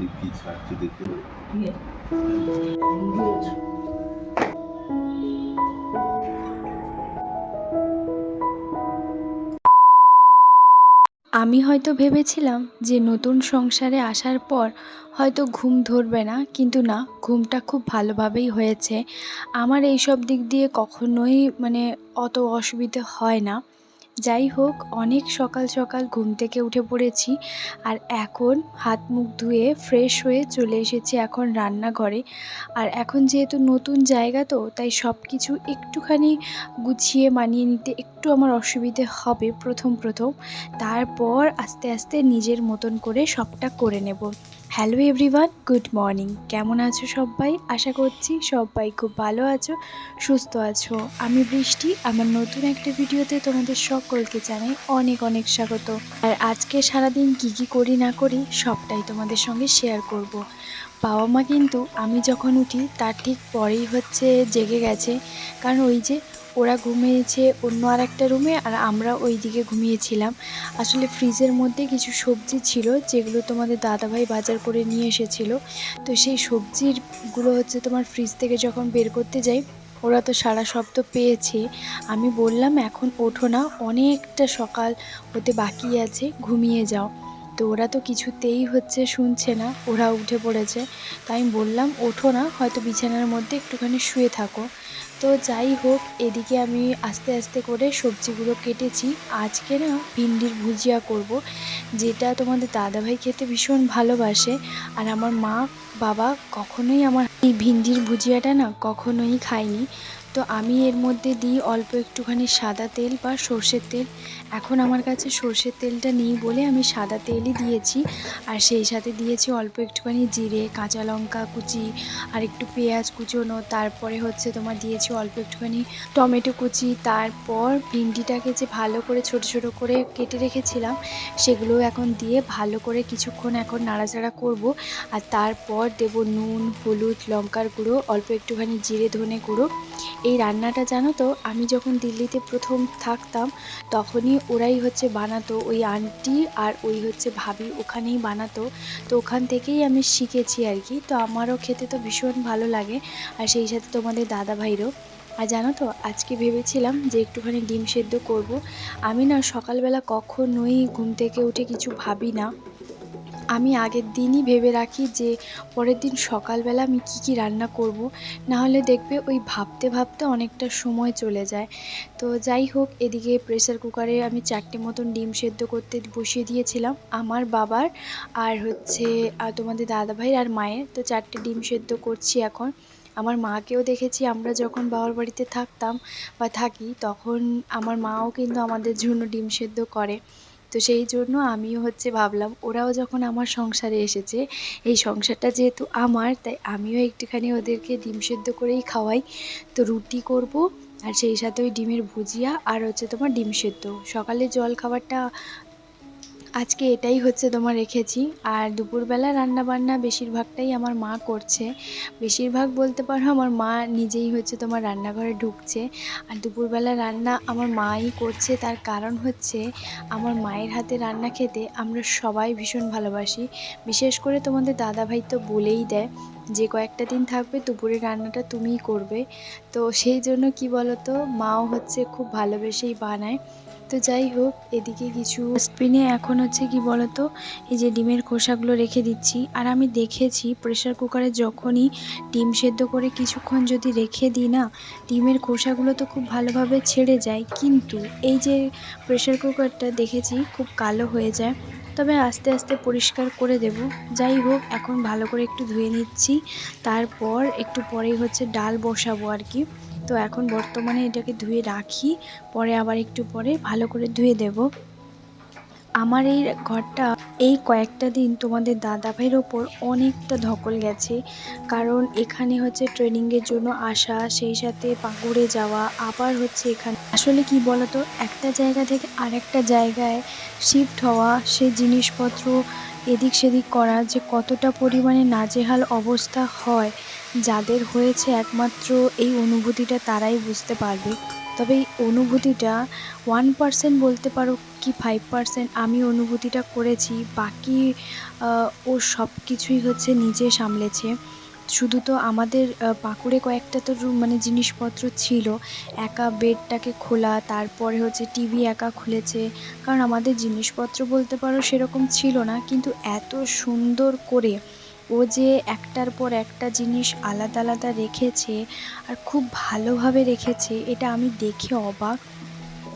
এই কি ছাড়ছে দেখে আমি হয়তো ভেবেছিলাম যে নতুন সংসারে আসার পর হয়তো ঘুম ধরবে না কিন্তু না ঘুমটা খুব ভালোভাবেই হয়েছে। আমার এইসব দিক দিয়ে কখনোই মানে অত অসুবিধে হয় না। যাই হোক অনেক সকাল সকাল ঘুম থেকে উঠে পড়েছি আর এখন হাত মুখ ধুয়ে ফ্রেশ হয়ে চলে এসেছি এখন রান্নাঘরে। আর এখন যেহেতু নতুন জায়গা তো, তাই সব কিছু একটুখানি গুছিয়ে মানিয়ে নিতে একটু আমার অসুবিধে হবে প্রথম প্রথম। তারপর আস্তে আস্তে নিজের মতন করে সবটা করে নেব। হ্যালো এভরিওয়ান গুড মর্নিং কেমন আছো সবাই? আশা করছি সবাই খুব ভালো আছো, সুস্থ আছো। আমি বৃষ্টি, আমার নতুন একটা ভিডিওতে তোমাদের সকলকে জানাই অনেক অনেক স্বাগত। আর আজকে সারাদিন কি কি করি না করি সবটাই তোমাদের সঙ্গে শেয়ার করব। বাবা মা কিন্তু আমি যখন উঠি তার ঠিক পরেই হচ্ছে জেগে গেছে। কারণ ওই যে ওরা ঘুমিয়েছে অন্য আর একটা রুমে আর আমরা ওই দিকে ঘুমিয়েছিলাম। আসলে ফ্রিজের মধ্যে কিছু সবজি ছিল যেগুলো তোমাদের দাদাভাই বাজার করে নিয়ে এসেছিল। তো সেই সবজিরগুলো হচ্ছে তোমার ফ্রিজ থেকে যখন বের করতে যাই, ওরা তো সারা শব্দ পেয়েছে। আমি বললাম, এখন ওঠো না, অনেকটা সকাল হতে বাকি আছে, ঘুমিয়ে যাও। তো ওরা তো কিছুতেই হচ্ছে শুনছে না ওরা উঠে পড়েছে। তাই বললাম, ওঠো না, হয়তো বিছানার মধ্যে একটুখানি শুয়ে থাকো। তো যাই হোক, এদিকে আমি আস্তে আস্তে করে সবজিগুলো কেটেছি। আজকে না ভিন্ডির ভুজিয়া করব, যেটা তোমাদের দাদাভাই খেতে ভীষণ ভালোবাসে। আর আমার মা, বাবা কখনোই আমার এই ভিন্ডির ভুজিয়াটা না কখনোই খায়নি। তো আমি এর মধ্যে দিই অল্প একটুখানি সাদা তেল বা সর্ষের তেল। এখন আমার কাছে সর্ষের তেলটা নেই বলে আমি সাদা তেলই দিয়েছি। আর সেই সাথে দিয়েছি অল্প একটুখানি জিরে, কাঁচা লঙ্কা কুচি, আর একটু পেঁয়াজ কুচোনো। তারপরে হচ্ছে তোমার দিয়েছি অল্প একটুখানি টমেটো কুচি। তারপর ভিন্ডিটাকে যে ভালো করে ছোট ছোট করে কেটে রেখেছিলাম, সেগুলো এখন দিয়ে ভালো করে কিছুক্ষণ এখন নাড়াচাড়া করব। আর তারপর দেব নুন, হলুদ, লঙ্কার গুঁড়ো, অল্প একটুখানি জিরে ধনে গুঁড়ো। এই রান্নাটা জানো তো, আমি যখন দিল্লিতে প্রথম থাকতাম, তখনই ওরাই হচ্ছে বানাতো। ওই আন্টি আর ওই হচ্ছে ভাবি ওখানেই বানাতো। তো ওখান থেকেই আমি শিখেছি আর কি। তো আমারও খেতে তো ভীষণ ভালো লাগে। আর সেই সাথে তোমাদের দাদা ভাইরও আর জানো তো, আজকে ভেবেছিলাম যে একটুখানি ডিম সেদ্ধ করব। আমি না সকালবেলা কখনোই ঘুম থেকে উঠে কিছু ভাবি না। আমি আগের দিনই ভেবে রাখি যে পরের দিন সকালবেলা আমি কি কি রান্না করব না হলে দেখবে ওই ভাবতে ভাবতে অনেকটা সময় চলে যায়। তো যাই হোক, এদিকে প্রেসার কুকারে আমি চারটে মতন ডিম সেদ্ধ করতে বসিয়ে দিয়েছিলাম, আমার বাবার আর হচ্ছে তোমাদের দাদাভাই আর মায়ের। তো চারটে ডিম সেদ্ধ করছি এখন। আমার মাকেও দেখেছি, আমরা যখন বাবার বাড়িতে থাকতাম বা থাকি, তখন আমার মাও কিন্তু আমাদের জন্য ডিম সেদ্ধ করে। তো সেই জন্য আমিও হচ্ছে ভাবলাম, ওরাও যখন আমার সংসারে এসেছে, এই সংসারটা যেহেতু আমার, তাই আমিও একটুখানি ওদেরকে ডিম সেদ্ধ করেই খাওয়াই। তো রুটি করব, আর সেই সাথে ওই ডিমের ভুজিয়া আর হচ্ছে তোমার ডিম সেদ্ধ। সকালে জল খাবারটা আজকে এটাই হচ্ছে তোমার রেখেছি। আর দুপুরবেলা রান্না বান্না বেশিরভাগটাই আমার মা করছে। বেশিরভাগ বলতে পারো আমার মা নিজেই হচ্ছে তোমার রান্নাঘরে ঢুকছে। আর দুপুরবেলা রান্না আমার মাই করছে। তার কারণ হচ্ছে আমার মায়ের হাতে রান্না খেতে আমরা সবাই ভীষণ ভালোবাসি। বিশেষ করে তোমাদের দাদাভাই তো বলেই দেয় যে কয়েকটা দিন থাকবে দুপুরের রান্নাটা তুমিই করবে। তো সেই জন্য কি বলতো, মাও হচ্ছে খুব ভালোবেসেই বানায়। তো যাই হোক, এদিকে কিছু স্পিনে এখন হচ্ছে কি বলতো, এই যে ডিমের খোসাগুলো রেখে দিচ্ছি। আর আমি দেখেছি প্রেশার কুকারে যখনই ডিম সেদ্ধ করে কিছুক্ষণ যদি রেখে দিই না, ডিমের খোসাগুলো তো খুব ভালোভাবে ছেড়ে যায়। কিন্তু এই যে প্রেশার কুকারটা দেখেছি খুব কালো হয়ে যায়। তবে আস্তে আস্তে পরিষ্কার করে দেব। যাই হোক, এখন ভালো করে একটু ধুয়ে নিচ্ছি। তারপর একটু পরেই হচ্ছে ডাল বসাবো আর কি। তো এখন বর্তমানে এটাকে ধুয়ে রাখি, পরে আবার একটু পরে ভালো করে ধুয়ে দেব। আমার এই ঘরটা এই কয়েকটা দিন তোমাদের দাদা ভাইয়ের ওপর অনেকটা ধকল গেছে। কারণ এখানে হচ্ছে ট্রেনিংয়ের জন্য আসা, সেই সাথে পাকুড়ে যাওয়া, আবার হচ্ছে এখানে আসলে কি বলতো, একটা জায়গা থেকে আরেকটা জায়গায় শিফট হওয়া সে জিনিসপত্র এদিক সেদিক করা যে কতটা পরিমাণে নাজেহাল অবস্থা হয়, যাদের হয়েছে একমাত্র এই অনুভূতিটা তারাই বুঝতে পারবে। তবে এই অনুভূতিটা ওয়ান পার্সেন্ট বলতে পারো কি ফাইভ পার্সেন্ট আমি অনুভূতিটা করেছি, বাকি ও সব কিছুই হচ্ছে নিজে সামলেছে। শুধু তো আমাদের পাঁকুড়ে কয়েকটা তো রুম মানে জিনিসপত্র ছিল, একা বেডটাকে খোলা, তারপরে হচ্ছে টিভি একা খুলেছে, কারণ আমাদের জিনিসপত্র বলতে পারো সেরকম ছিল না, কিন্তু এত সুন্দর করে ও যে একটার পর একটা জিনিস আলাদা আলাদা রেখেছে আর খুব ভালোভাবে রেখেছে, এটা আমি দেখে অবাক।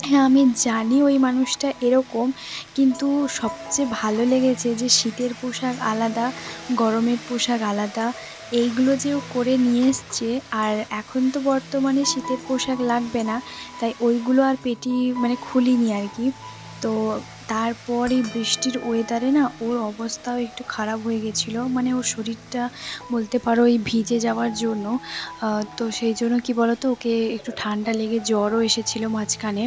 হ্যাঁ আমি জানি ওই মানুষটা এরকম, কিন্তু সবচেয়ে ভালো লেগেছে যে শীতের পোশাক আলাদা, গরমের পোশাক আলাদা, এইগুলো যে ও করে নিয়ে এসছে। আর এখন তো বর্তমানে শীতের পোশাক লাগবে না, তাই ওইগুলো আর পেটি মানে খুলিনি আর কি। তো তারপর এই বৃষ্টির ওয়েদারে না ওর অবস্থাও একটু খারাপ হয়ে গেছিল। মানে ওর শরীরটা বলতে পারো এই ভিজে যাওয়ার জন্য। তো সেই জন্য কী বলতো, ওকে একটু ঠান্ডা লেগে জ্বরও এসেছিল মাঝখানে।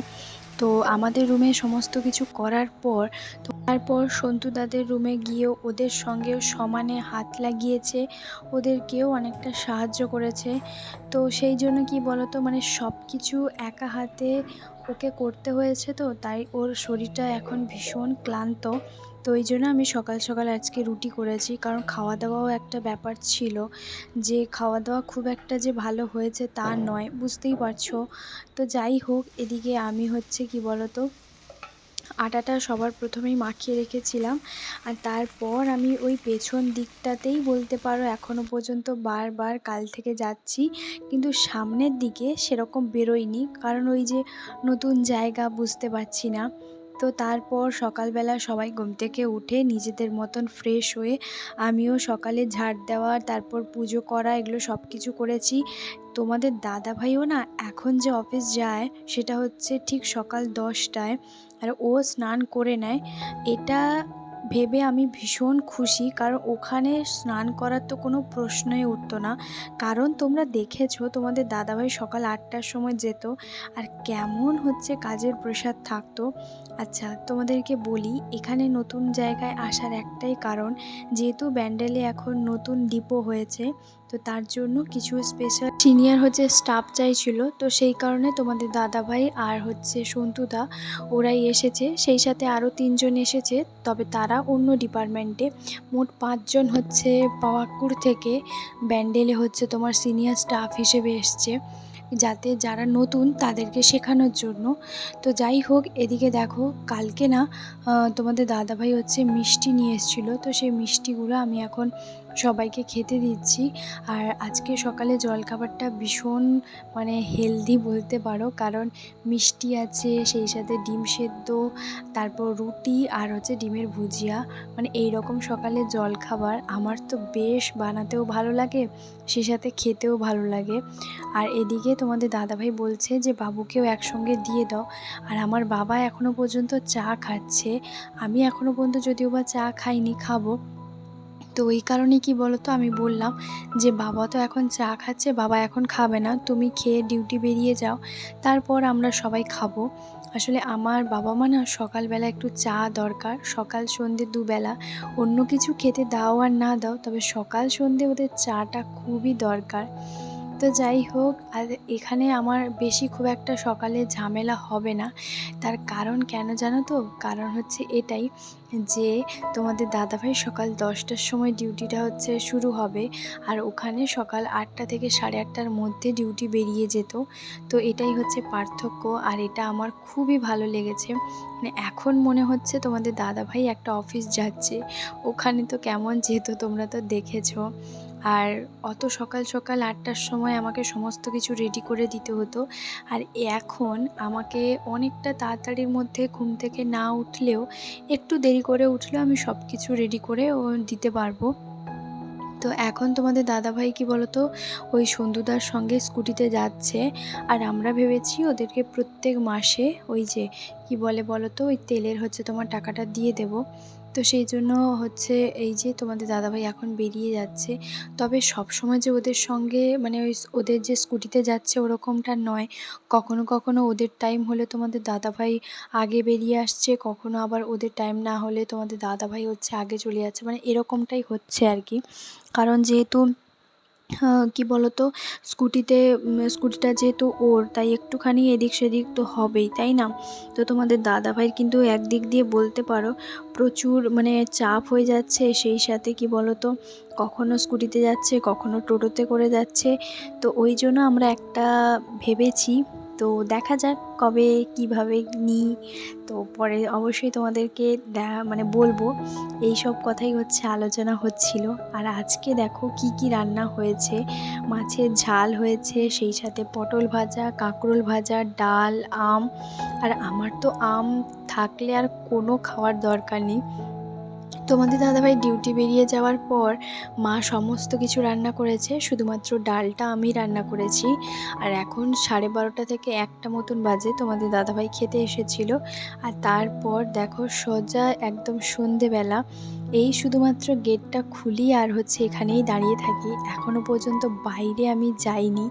তো আমাদের রুমে সমস্ত কিছু করার পর, তো তারপর সন্তু দাদের রুমে গিয়েও ওদের সঙ্গেও সমানে হাত লাগিয়েছে। ওদেরকেও অনেকটা সাহায্য করেছে। তো সেই জন্য কি বলতো মানে সব কিছু একা হাতে ওকে করতে হয়েছে তো, তাই ওর শরীরটা এখন ভীষণ ক্লান্ত। তো ওই জন্য আমি সকাল সকাল আজকে রুটি করেছি, কারণ খাওয়া দাওয়াও একটা ব্যাপার ছিল। যে খাওয়া দাওয়া খুব একটা যে ভালো হয়েছে তা নয়, বুঝতেই পারছ। তো যাই হোক, এদিকে আমি হচ্ছে কি বলতো আটাটা সবার প্রথমেই মাখিয়ে রেখেছিলাম। আর তারপর আমি ওই পেছন দিকটাতেই বলতে পারো এখনও পর্যন্ত বারবার কাল থেকে যাচ্ছি। কিন্তু সামনের দিকে সেরকম বেরোয়নি। কারণ ওই যে নতুন জায়গা বুঝতে পারছি না। তো তারপর সকালবেলা সবাই ঘুম থেকে উঠে নিজেদের মতন ফ্রেশ হয়ে আমিও সকালে ঝাড় দেওয়া, তারপর পুজো করা, এগুলো সব কিছু করেছি। তোমাদের দাদা ভাইও না এখন যে অফিস যায়, সেটা হচ্ছে ঠিক সকাল দশটায়, আর ও স্নান করে নেয়। এটা ভেবে আমি ভীষণ খুশি, কারণ ওখানে স্নান করার তো কোনো প্রশ্নই উঠতো না। কারণ তোমরা দেখেছ, তোমাদের দাদাভাই সকাল আটটার সময় যেত, আর কেমন হচ্ছে কাজের প্রসাদ থাকতো। আচ্ছা তোমাদেরকে বলি, এখানে নতুন জায়গায় আসার একটাই কারণ, যেহেতু ব্যান্ডেলে এখন নতুন ডিপো হয়েছে তো তার জন্য কিছু স্পেশাল সিনিয়র হচ্ছে স্টাফ চাইছিল। তো সেই কারণে তোমাদের দাদাভাই আর হচ্ছে সন্তুদা, ওরাই এসেছে। সেই সাথে আরও তিনজন এসেছে, তবে তারা অন্য ডিপার্টমেন্টে মোট পাঁচজন হচ্ছে পাওয়াকুর থেকে ব্যান্ডেলে হচ্ছে তোমার সিনিয়র স্টাফ হিসেবে এসছে। যাতে যারা নতুন তাদেরকে শেখানোর জন্য। তো যাই হোক, এদিকে দেখো, কালকে না তোমাদের দাদাভাই হচ্ছে মিষ্টি নিয়ে এসেছিল। তো সেই মিষ্টিগুলো আমি এখন সবাইকে খেতে দিচ্ছি। আর আজকে সকালে জলখাবারটা ভীষণ মানে হেলদি বলতে পারো। কারণ মিষ্টি আছে, সেই সাথে ডিম সেদ্ধ, তারপর রুটি আর হচ্ছে ডিমের ভুজিয়া। মানে এই রকম সকালে জলখাবার আমার তো বেশ বানাতেও ভালো লাগে সেই সাথে খেতেও ভালো লাগে। আর এদিকে তোমাদের দাদাভাই বলছে যে, বাবুকেও একসঙ্গে দিয়ে দাও। আর আমার বাবা এখনও পর্যন্ত চা খাচ্ছে। আমি এখনও পর্যন্ত যদিও বা চা খাইনি, খাব। তো এই কারণে কি বলো তো আমি বললাম যে, বাবা তো এখন চা খাচ্ছে, বাবা এখন খাবে না। তুমি খেয়ে ডিউটি বেরিয়ে যাও। তারপর আমরা সবাই খাব। আসলে আমার বাবা মা না সকালবেলা একটু চা দরকার, সকাল সন্ধে দুবেলা। অন্য কিছু খেতে দাও আর না দাও, তবে সকাল সন্ধে ওদের চাটা খুবই দরকার। তো যাই হোক, আর এখানে আমার বেশি খুব একটা সকালে ঝামেলা হবে না। তার কারণ কেন জানো তো? কারণ হচ্ছে এটাই যে তোমাদের দাদাভাই সকাল দশটার সময় ডিউটিটা হচ্ছে শুরু হবে, আর ওখানে সকাল আটটা থেকে সাড়ে আটটার মধ্যে ডিউটি বেরিয়ে যেত। তো এটাই হচ্ছে পার্থক্য, আর এটা আমার খুবই ভালো লেগেছে। মানে এখন মনে হচ্ছে তোমাদের দাদাভাই একটা অফিস যাচ্ছে। ওখানে তো কেমন যেত তোমরা তো দেখেছ। আর অত সকাল সকাল আটটার সময় আমাকে সমস্ত কিছু রেডি করে দিতে হতো। আর এখন আমাকে অনেকটা তাড়াতাড়ির মধ্যে ঘুম থেকে না উঠলেও একটু দেরি করে উঠলেও আমি সব কিছু রেডি করে দিতে পারব। তো এখন তোমাদের দাদাভাই কি বলতো? ওই সন্ধুদার সঙ্গে স্কুটিতে যাচ্ছে। আর আমরা ভেবেছি ওদেরকে প্রত্যেক মাসে ওই যে কি বলে বলো তো ওই তেলের হচ্ছে তোমার টাকাটা দিয়ে দেব। তো সেই জন্য হচ্ছে এই যে তোমাদের দাদাভাই এখন বেরিয়ে যাচ্ছে। তবে সব সময় যে ওদের সঙ্গে মানে ওই ওদের যে স্কুটিতে যাচ্ছে ওরকমটা নয়। কখনো কখনো ওদের টাইম হলে তোমাদের দাদাভাই আগে বেরিয়ে আসছে, কখনো আবার ওদের টাইম না হলে তোমাদের দাদাভাই হচ্ছে আগে চলে যাচ্ছে। মানে এরকমটাই হচ্ছে আর কি। কারণ যেহেতু কি বলতো, স্কুটিতে স্কুটিটা যেহেতু ওর, তাই একটুখানি এদিক সেদিক তো হবেই, তাই না? তো তোমাদের দাদা ভাইয়ের কিন্তু একদিক দিয়ে বলতে পারো, প্রচুর মানে চাপ হয়ে যাচ্ছে, সেই সাথে কি বলতো, কখনো স্কুটিতে যাচ্ছে, কখনো টোটোতে করে যাচ্ছে, তো ওই জন্য আমরা একটা ভেবেছি তো দেখা যাক কবে কীভাবে নিই। তো পরে অবশ্যই তোমাদেরকে মানে বলব এই সব কথাই হচ্ছে, আলোচনা হচ্ছিল। আর আজকে দেখো কি কি রান্না হয়েছে। মাছের ঝাল হয়েছে, সেই সাথে পটল ভাজা, কাঁকরোল ভাজা, ডাল, আম। আর আমার তো আম থাকলে আর কোনো খাওয়ার দরকার নেই। তোমাদের দাদাভাই ডিউটি বেরিয়ে যাওয়ার পর মা সমস্ত কিছু রান্না করেছে, শুধুমাত্র ডালটা আমি রান্না করেছি। আর এখন সাড়ে বারোটা থেকে একটা মতন বাজে, তোমাদের দাদাভাই খেতে এসেছিল। আর তারপর দেখো সোজা একদম সন্ধেবেলা এই শুধুমাত্র গেটটা খুলি আর হচ্ছে এখানেই দাঁড়িয়ে থাকি। এখনও পর্যন্ত বাইরে আমি যাইনি।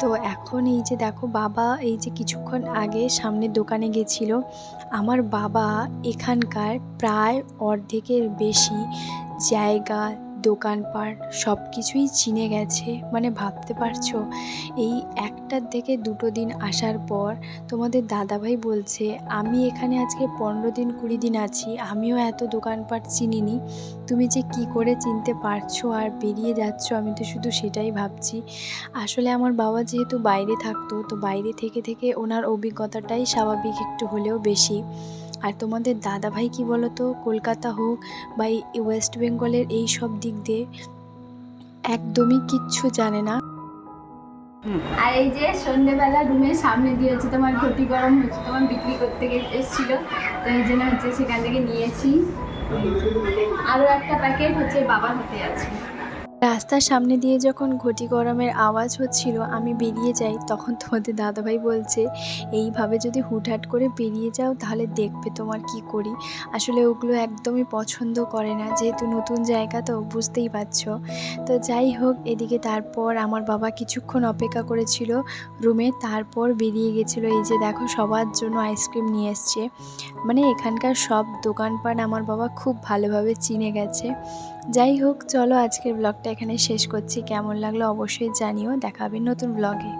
তো এখন এই যে দেখো বাবা এই যে কিছুক্ষণ আগে সামনের দোকানে গেছিল। আমার বাবা এখানকার প্রায় অর্ধেকের বেশি জায়গা দোকানপাট সব কিছুই চিনে গেছে মানে ভাবতে পারছ? এই একটার থেকে দুটো দিন আসার পর তোমাদের দাদাভাই বলছে, আমি এখানে আজকে পনেরো দিন কুড়ি দিন আছি, আমিও এত দোকানপাট চিনিনি। তুমি যে কি করে চিনতে পারছ আর বেরিয়ে যাচ্ছ, আমি তো শুধু সেটাই ভাবছি। আসলে আমার বাবা যেহেতু বাইরে থাকতো, তো বাইরে থেকে থেকে ওনার অভিজ্ঞতাটাই স্বাভাবিক একটু হলেও বেশি। আর তোমাদের দাদাভাই কি বলতো, কলকাতা হোক বা এই ওয়েস্ট বেঙ্গলের এই সব দিক দিয়ে একদমই কিচ্ছু জানে না। আর এই যে সন্ধ্যেবেলা রুমের সামনে দিয়ে হচ্ছে তোমার ঘটি গরম হচ্ছে তোমার বিক্রি করতে এসেছিল। তো এই জন্য হচ্ছে সেখান থেকে নিয়েছি। আরও একটা প্যাকেট হচ্ছে বাবার হতে আছে। রাস্তার সামনে দিয়ে যখন ঘটি গরমের আওয়াজ হচ্ছিল, আমি বেরিয়ে যাই, তখন তোমাদের দাদাভাই বলছে, এইভাবে যদি হুটহাট করে বেরিয়ে যাও, তাহলে দেখবে তোমার কি করি। আসলে ওগুলো একদমই পছন্দ করে না, যেহেতু নতুন জায়গা তো, বুঝতেই পারছ। তো যাই হোক, এদিকে তারপর আমার বাবা কিছুক্ষণ অপেক্ষা করেছিল রুমে, তারপর বেরিয়ে গেছিল। এই যে দেখো, সবার জন্য আইসক্রিম নিয়ে এসছে। মানে এখানকার সব দোকানপাট আমার বাবা খুব ভালোভাবে চিনে গেছে। যাই হোক, চলো আজকের ব্লগটা এখানে শেষ করছি। কেমন লাগল অবশ্যই জানিও। দেখা হবে নতুন ব্লগে।